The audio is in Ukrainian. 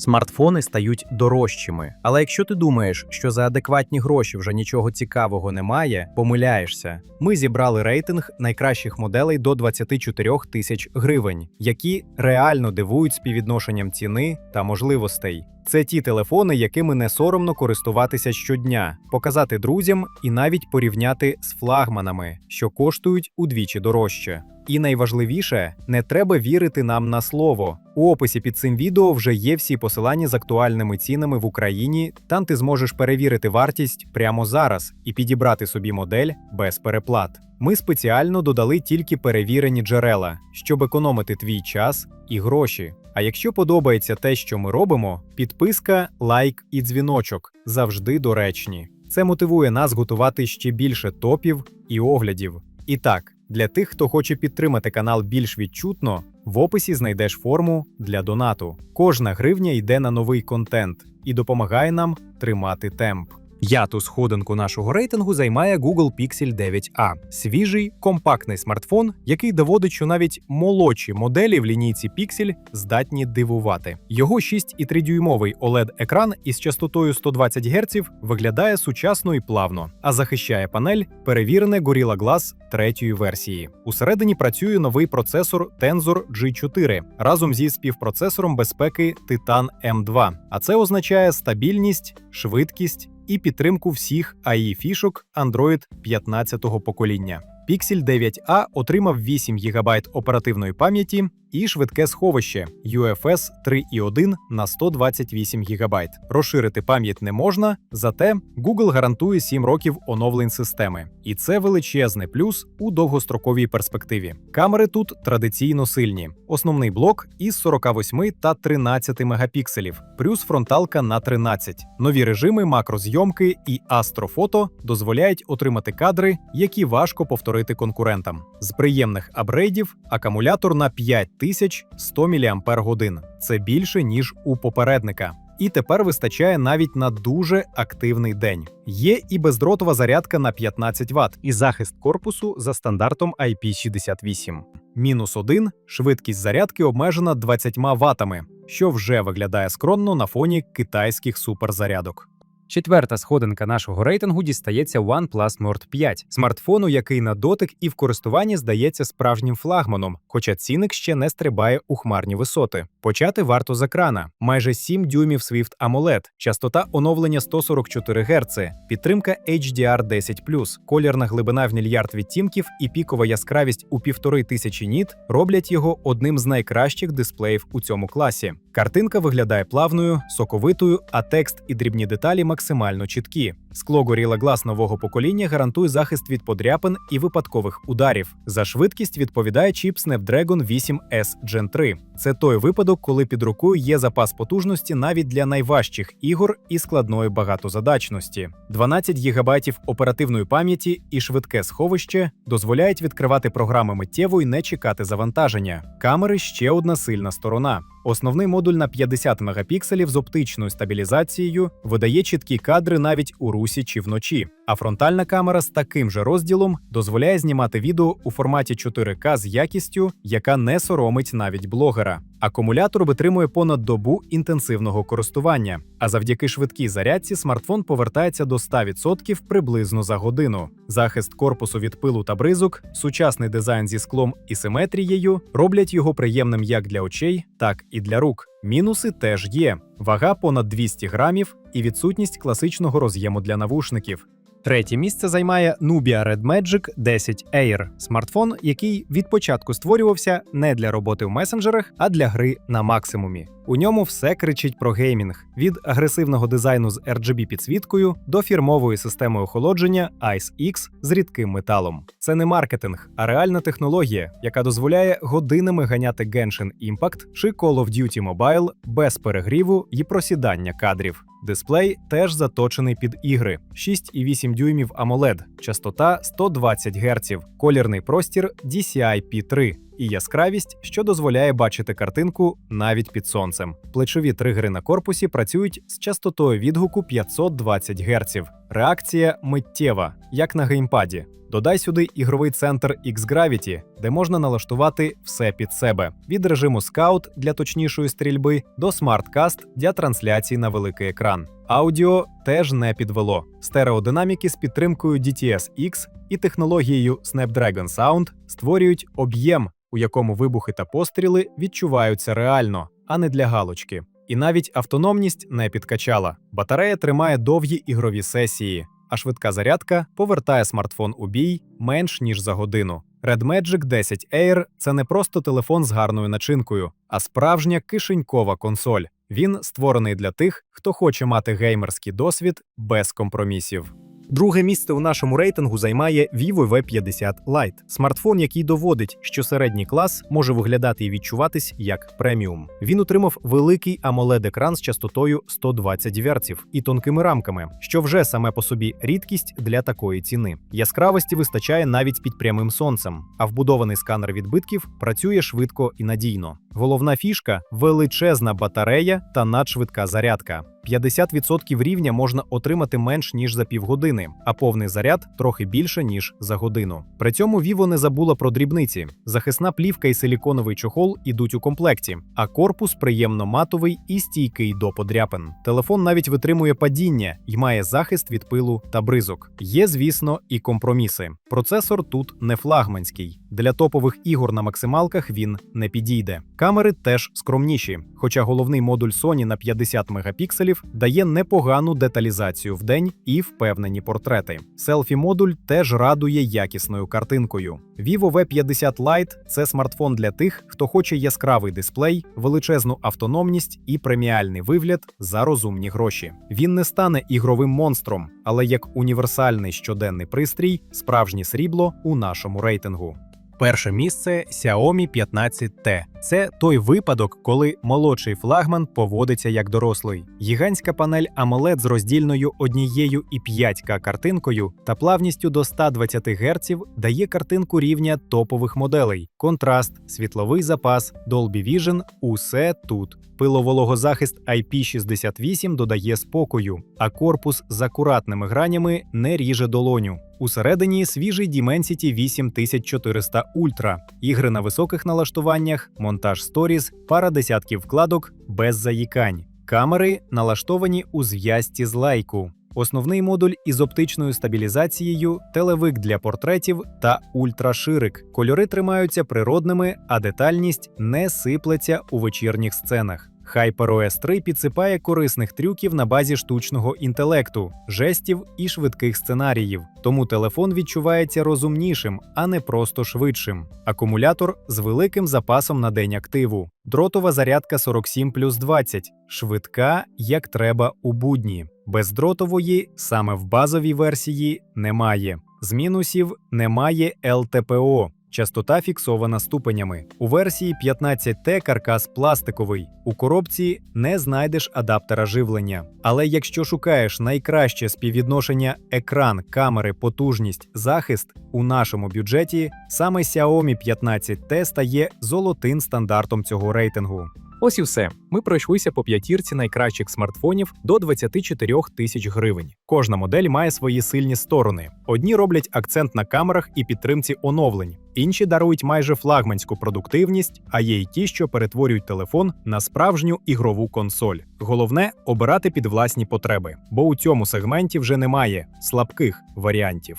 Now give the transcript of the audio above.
Смартфони стають дорожчими. Але якщо ти думаєш, що за адекватні гроші вже нічого цікавого немає, помиляєшся. Ми зібрали рейтинг найкращих моделей до 24 тисяч гривень, які реально дивують співвідношенням ціни та можливостей. Це ті телефони, якими не соромно користуватися щодня, показати друзям і навіть порівняти з флагманами, що коштують удвічі дорожче. І найважливіше, не треба вірити нам на слово. У описі під цим відео вже є всі посилання з актуальними цінами в Україні. Там ти зможеш перевірити вартість прямо зараз і підібрати собі модель без переплат. Ми спеціально додали тільки перевірені джерела, щоб економити твій час і гроші. А якщо подобається те, що ми робимо, підписка, лайк і дзвіночок завжди доречні. Це мотивує нас готувати ще більше топів і оглядів. І так, для тих, хто хоче підтримати канал більш відчутно, в описі знайдеш форму для донату. Кожна гривня йде на новий контент і допомагає нам тримати темп. Яту сходинку нашого рейтингу займає Google Pixel 9a – свіжий компактний смартфон, який доводить, що навіть молодші моделі в лінійці Pixel здатні дивувати. Його 6,3-дюймовий OLED-екран із частотою 120 Гц виглядає сучасно і плавно, а захищає панель перевірене Gorilla Glass третьої версії. Усередині працює новий процесор Tensor G4 разом зі співпроцесором безпеки Titan M2. А це означає стабільність, швидкість і підтримку всіх AI фішок Android 15-го покоління. Pixel 9a отримав 8 ГБ оперативної пам'яті і швидке сховище UFS 3.1 на 128 ГБ. Розширити пам'ять не можна, зате Google гарантує 7 років оновлень системи. І це величезний плюс у довгостроковій перспективі. Камери тут традиційно сильні. Основний блок із 48 та 13 мегапікселів, плюс фронталка на 13. Нові режими макрозйомки і астрофото дозволяють отримати кадри, які важко повторити конкурентам. З приємних апгрейдів акумулятор на 5100 мАч. Це більше ніж у попередника. І тепер вистачає навіть на дуже активний день. Є і бездротова зарядка на 15 Вт, і захист корпусу за стандартом IP68. Мінус один швидкість зарядки обмежена 20 ватами, що вже виглядає скромно на фоні китайських суперзарядок. Четверта сходинка нашого рейтингу дістається OnePlus Nord 5, смартфону, який на дотик і в користуванні здається справжнім флагманом, хоча цінник ще не стрибає у хмарні висоти. Почати варто з екрана: майже 7 дюймів Swift AMOLED, частота оновлення 144 Гц, підтримка HDR10+, колірна глибина в мільярд відтінків і пікова яскравість у півтори тисячі ніт роблять його одним з найкращих дисплеїв у цьому класі. Картинка виглядає плавною, соковитою, а текст і дрібні деталі максимально чіткі. Скло Gorilla Glass нового покоління гарантує захист від подряпин і випадкових ударів. За швидкість відповідає чіп Snapdragon 8S Gen 3. Це той випадок, коли під рукою є запас потужності навіть для найважчих ігор і складної багатозадачності. 12 ГБ оперативної пам'яті і швидке сховище дозволяють відкривати програми миттєво і не чекати завантаження. Камери ще одна сильна сторона. Основний модуль на 50 мегапікселів з оптичною стабілізацією видає чіткі кадри навіть у русі чи вночі. А фронтальна камера з таким же розділом дозволяє знімати відео у форматі 4К з якістю, яка не соромить навіть блогера. Акумулятор витримує понад добу інтенсивного користування, а завдяки швидкій зарядці смартфон повертається до 100% приблизно за годину. Захист корпусу від пилу та бризок, сучасний дизайн зі склом і симетрією роблять його приємним як для очей, так і для рук. Мінуси теж є: вага понад 200 грамів і відсутність класичного роз'єму для навушників. Третє місце займає Nubia Red Magic 10 Air – смартфон, який від початку створювався не для роботи в месенджерах, а для гри на максимумі. У ньому все кричить про геймінг: від агресивного дизайну з RGB підсвіткою до фірмової системи охолодження Ice X з рідким металом. Це не маркетинг, а реальна технологія, яка дозволяє годинами ганяти Genshin Impact чи Call of Duty Mobile без перегріву і просідання кадрів. Дисплей теж заточений під ігри: 6,8 дюймів AMOLED, частота 120 Гц, колірний простір DCI-P3 і яскравість, що дозволяє бачити картинку навіть під сонцем. Плечові тригери на корпусі працюють з частотою відгуку 520 Гц. Реакція миттєва, як на геймпаді. Додай сюди ігровий центр X-Gravity, де можна налаштувати все під себе: від режиму Scout для точнішої стрільби до SmartCast для трансляції на великий екран. Аудіо теж не підвело. Стереодинаміки з підтримкою DTS-X і технологією Snapdragon Sound створюють об'єм, у якому вибухи та постріли відчуваються реально, а не для галочки. І навіть автономність не підкачала. Батарея тримає довгі ігрові сесії, а швидка зарядка повертає смартфон у бій менш ніж за годину. Red Magic 10 Air – це не просто телефон з гарною начинкою, а справжня кишенькова консоль. Він створений для тих, хто хоче мати геймерський досвід без компромісів. Друге місце у нашому рейтингу займає Vivo V50 Lite – смартфон, який доводить, що середній клас може виглядати і відчуватись як преміум. Він отримав великий amoled екран з частотою 120 Гц і тонкими рамками, що вже саме по собі рідкість для такої ціни. Яскравості вистачає навіть під прямим сонцем, а вбудований сканер відбитків працює швидко і надійно. Головна фішка величезна батарея та надшвидка зарядка. 50% рівня можна отримати менш ніж за півгодини, а повний заряд трохи більше ніж за годину. При цьому Vivo не забула про дрібниці. Захисна плівка і силіконовий чохол ідуть у комплекті, а корпус приємно матовий і стійкий до подряпин. Телефон навіть витримує падіння і має захист від пилу та бризок. Є, звісно, і компроміси. Процесор тут не флагманський. Для топових ігор на максималках він не підійде. Камери теж скромніші, хоча головний модуль Sony на 50 мегапікселів дає непогану деталізацію в день і впевнені портрети. Селфі-модуль теж радує якісною картинкою. Vivo V50 Lite – це смартфон для тих, хто хоче яскравий дисплей, величезну автономність і преміальний вигляд за розумні гроші. Він не стане ігровим монстром, але як універсальний щоденний пристрій, справжнє срібло у нашому рейтингу. Перше місце Xiaomi 15T. Це той випадок, коли молодший флагман поводиться як дорослий. Гігантська панель AMOLED з роздільною 1,5К картинкою та плавністю до 120 Гц дає картинку рівня топових моделей. Контраст, світловий запас, Dolby Vision – усе тут. Пиловологозахист IP68 додає спокою, а корпус з акуратними гранями не ріже долоню. Усередині свіжий Dimensity 8400 Ultra, ігри на високих налаштуваннях, монтаж сторіз, пара десятків вкладок без заїкань. Камери налаштовані у зв'язці з лайку. Основний модуль із оптичною стабілізацією, телевик для портретів та ультраширик. Кольори тримаються природними, а детальність не сиплеться у вечірніх сценах. HyperOS 3 підсипає корисних трюків на базі штучного інтелекту, жестів і швидких сценаріїв. Тому телефон відчувається розумнішим, а не просто швидшим. Акумулятор з великим запасом на день активу. Дротова зарядка 47 плюс 20, швидка, як треба у будні. Бездротової саме в базовій версії немає. З мінусів немає LTPO. Частота фіксована ступенями. У версії 15T каркас пластиковий. У коробці не знайдеш адаптера живлення. Але якщо шукаєш найкраще співвідношення екран, камери, потужність, захист у нашому бюджеті, саме Xiaomi 15T стає золотим стандартом цього рейтингу. Ось і все. Ми пройшлися по п'ятірці найкращих смартфонів до 24 тисяч гривень. Кожна модель має свої сильні сторони. Одні роблять акцент на камерах і підтримці оновлень, інші дарують майже флагманську продуктивність, а є й ті, що перетворюють телефон на справжню ігрову консоль. Головне обирати під власні потреби, бо у цьому сегменті вже немає слабких варіантів.